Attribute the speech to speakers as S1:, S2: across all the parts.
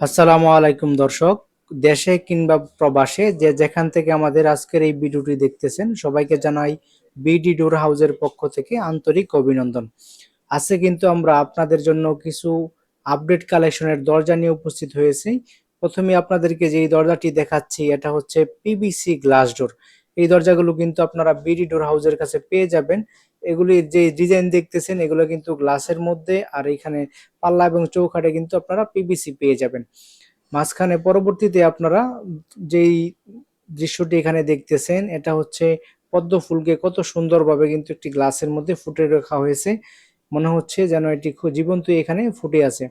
S1: আসসালামু আলাইকুম দর্শক। দেশে কিংবা প্রবাসে যে যেখান থেকে আমাদের আজকের এই ভিডিওটি দেখতেছেন, সবাইকে জানাই বিডি ডোর হাউসের পক্ষ থেকে আন্তরিক অভিনন্দন। আজকে কিন্তু আমরা আপনাদের জন্য কিছু আপডেট কালেকশনের দরজা নিয়ে উপস্থিত হয়েছি। প্রথমে আপনাদেরকে যে দরজাটি দেখাচ্ছি, এটা হচ্ছে পিবিসি গ্লাস ডোর এই দরজাগুলো কিন্তু আপনারা বিডি ডোর হাউসের কাছে পেয়ে যাবেন। এগুলি যে ডিজাইন দেখতেছেন, এগুলো কিন্তু গ্লাসের মধ্যে আর এখানে পাল্লা এবং চৌখাটে কিন্তু আপনারা পিবিসি পেয়ে যাবেন। মাঝখানে পরবর্তীতে আপনারা যেই দৃশ্যটি এখানে দেখতেছেন, এটা হচ্ছে পদ্ম ফুলকে কত সুন্দরভাবে কিন্তু একটি গ্লাসের মধ্যে ফুটে রাখা হয়েছে। মনে হচ্ছে যেন এটি খুব জীবন্ত এখানে ফুটে আছে।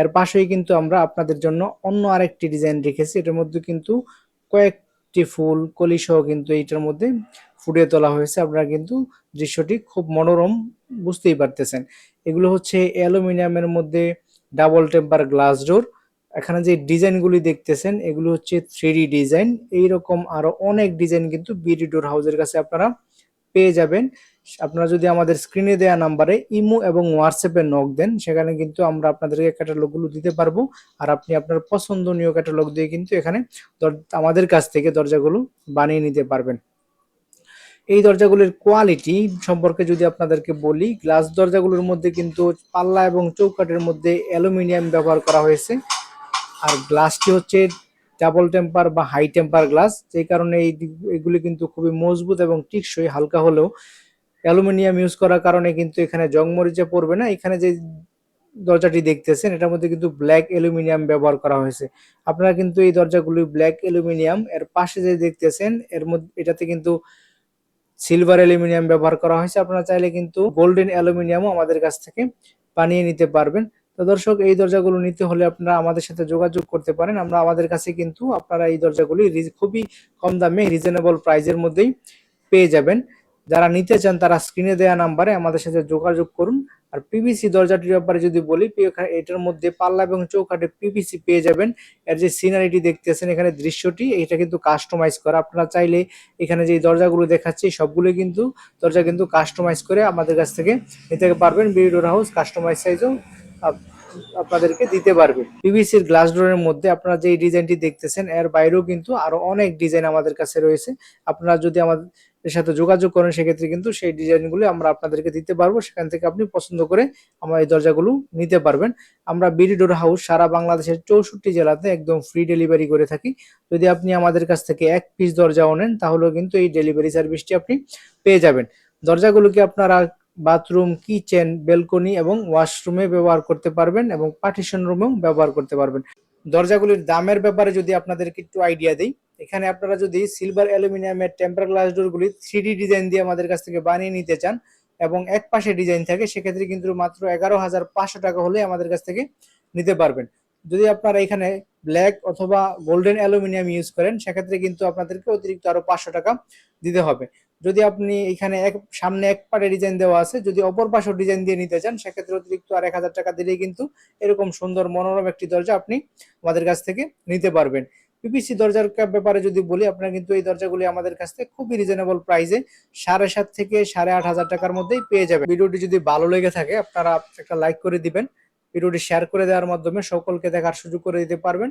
S1: এর পাশেই কিন্তু আমরা আপনাদের জন্য অন্য আরেকটি ডিজাইন রেখেছি, এটার মধ্যে কিন্তু কয়েকটি ফুল কলি সহ কিন্তু এইটার মধ্যে ফুটিয়ে তোলা হয়েছে। আপনারা কিন্তু দৃশ্যটি খুব মনোরম বুঝতেই পারতেছেন। এগুলো হচ্ছে অ্যালুমিনিয়ামের মধ্যে ডাবল টেম্পার গ্লাস ডোর। এখানে যে ডিজাইনগুলি দেখতেছেন, এগুলো হচ্ছে থ্রি ডিজাইন। এইরকম আরও অনেক ডিজাইন কিন্তু বিডি ডোর হাউসের কাছে আপনারা পেয়ে যাবেন। আপনারা যদি আমাদের স্ক্রিনে দেওয়া নাম্বারে ইমো এবং হোয়াটসঅ্যাপে নক দেন, সেখানে কিন্তু আমরা আপনাদেরকে ক্যাটালগুলো দিতে পারব। আর আপনি আপনার পছন্দনীয় ক্যাটালগ দিয়ে কিন্তু এখানে দর- আমাদের কাছ থেকে দরজাগুলো বানিয়ে নিতে পারবেন। এই দরজাগুলির কোয়ালিটি সম্পর্কে যদি আপনাদেরকে বলি গ্লাস দরজাগুলোর মধ্যে কিন্তু পাল্লা এবং চৌকাঠের মধ্যে অ্যালুমিনিয়াম ব্যবহার করা হয়েছে। আর গ্লাসটি হচ্ছে ডাবল টেম্পার বা হাই টেম্পার গ্লাস যেই কারণে এই এগুলি কিন্তু খুবই মজবুত এবং টিকসই, হালকা হলেও অ্যালুমিনিয়াম ইউজ করার কারণে কিন্তু এখানে জং মরিচে পড়বে না। এখানে যে দরজাটি দেখতেছেন, এটার মধ্যে কিন্তু ব্ল্যাক অ্যালুমিনিয়াম ব্যবহার করা হয়েছে। আপনারা কিন্তু এই দরজাগুলি ব্ল্যাক অ্যালুমিনিয়াম, এর পাশে যে দেখতেছেন, এর মধ্যে, এটাতে কিন্তু সিলভার অ্যালুমিনিয়াম ব্যবহার করা হয়েছে। আপনারা চাইলে কিন্তু গোল্ডেন অ্যালুমিনিয়ামও আমাদের কাছ থেকে বানিয়ে নিতে পারবেন। তো দর্শক, এই দরজাগুলো নিতে হলে আপনারা আমাদের সাথে যোগাযোগ করতে পারেন। আমরা আমাদের কাছে কিন্তু আপনারা এই দরজাগুলি খুবই কম দামে রিজনেবল প্রাইজের মধ্যেই পেয়ে যাবেন। যারা নিতে চান তারা স্ক্রিনে দেওয়া নাম্বারে আমাদের সাথে যোগাযোগ করুন। আর পিভিসি দরজাটির ব্যাপারে যদি বলি এটার মধ্যে পাল্লা এবং চৌকাঠে পিভিসি পেয়ে যাবেন। এর যে সিনারিটি দেখতেছেন, এখানে দৃশ্যটি, এটা কিন্তু কাস্টমাইজ করা। আপনারা চাইলে এখানে যে দরজাগুলো দেখাচ্ছি, সবগুলো কিন্তু দরজা কিন্তু কাস্টমাইজ করে আমাদের কাছ থেকে নিতে পারবেন। বিডোর হাউস কাস্টমাইজ সাইজও আপনাদেরকে দিতে পারবে। পিভিসির গ্লাস ডোরের মধ্যে আপনারা যে ডিজাইনটি দেখতেছেন, এর বাইরেও কিন্তু আরও অনেক ডিজাইন আমাদের কাছে রয়েছে। আপনারা যদি আমাদের সাথে যোগাযোগ করেন, সেক্ষেত্রে কিন্তু সেই ডিজাইনগুলো আমরা আপনাদেরকে দিতে পারব। সেখান থেকে আপনি পছন্দ করে আমার এই দরজাগুলো নিতে পারবেন। আমরা বিডি ডোর হাউস সারা বাংলাদেশের চৌষট্টি জেলাতে একদম ফ্রি ডেলিভারি করে থাকি। যদি আপনি আমাদের কাছ থেকে এক পিস দরজাও নেন, তাহলেও কিন্তু এই ডেলিভারি সার্ভিসটি আপনি পেয়ে যাবেন। দরজাগুলোকে আপনারা বাথরুম, কিচেন, বেলকনি এবং ওয়াশরুমে ব্যবহার করতে পারবেন এবং পার্টিশন রুমেও ব্যবহার করতে পারবেন। দরজাগুলির দামের ব্যাপারে যদি আপনাদেরকে একটু আইডিয়া দিই, এখানে আপনারা যদি সিলভার অ্যালুমিনিয়ামের টেম্পার গ্লাস ডোরগুলি থ্রি ডিজাইন দিয়ে আমাদের কাছ থেকে বানিয়ে নিতে চান এবং এক পাশে ডিজাইন থাকে, সেক্ষেত্রে কিন্তু মাত্র এগারো হাজার পাঁচশো টাকা হলে আমাদের কাছ থেকে নিতে পারবেন। যদি আপনারা এখানে ব্ল্যাক অথবা গোল্ডেন অ্যালুমিনিয়াম ইউজ করেন, সেক্ষেত্রে কিন্তু আপনাদেরকে অতিরিক্ত আরও পাঁচশো টাকা দিতে হবে। যদি আপনি এখানে এক, সামনে এক পাটে ডিজাইন দেওয়া আছে, যদি অপর পাশেও ডিজাইন দিয়ে নিতে চান, সেক্ষেত্রে অতিরিক্ত আর এক হাজার টাকা দিলেই কিন্তু এরকম সুন্দর মনোরম একটি দরজা আপনি আমাদের কাছ থেকে নিতে পারবেন। পিপিসি দরজার ব্যাপারে যদি বলি, আপনারা কিন্তু এই দরজাগুলি আমাদের কাছ থেকে খুবই রিজনেবল প্রাইসে সাড়ে সাত থেকে সাড়ে আট হাজার টাকার মধ্যেই পেয়ে যাবেন। ভিডিওটি যদি ভালো লেগে থাকে, আপনারা একটা লাইক করে দিবেন। ভিডিওটি শেয়ার করে দেওয়ার মাধ্যমে সকলকে দেখার সুযোগ করে দিতে পারবেন।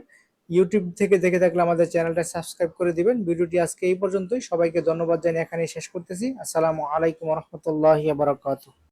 S1: ইউটিউব থেকে দেখে থাকলে আমাদের চ্যানেলটা সাবস্ক্রাইব করে দিবেন। ভিডিওটি আজকে এই পর্যন্তই। সবাইকে ধন্যবাদ জানিয়ে এখানে শেষ করতেছি। আসসালামু আলাইকুম রহমতুল্লাহ বারাকাতুহ।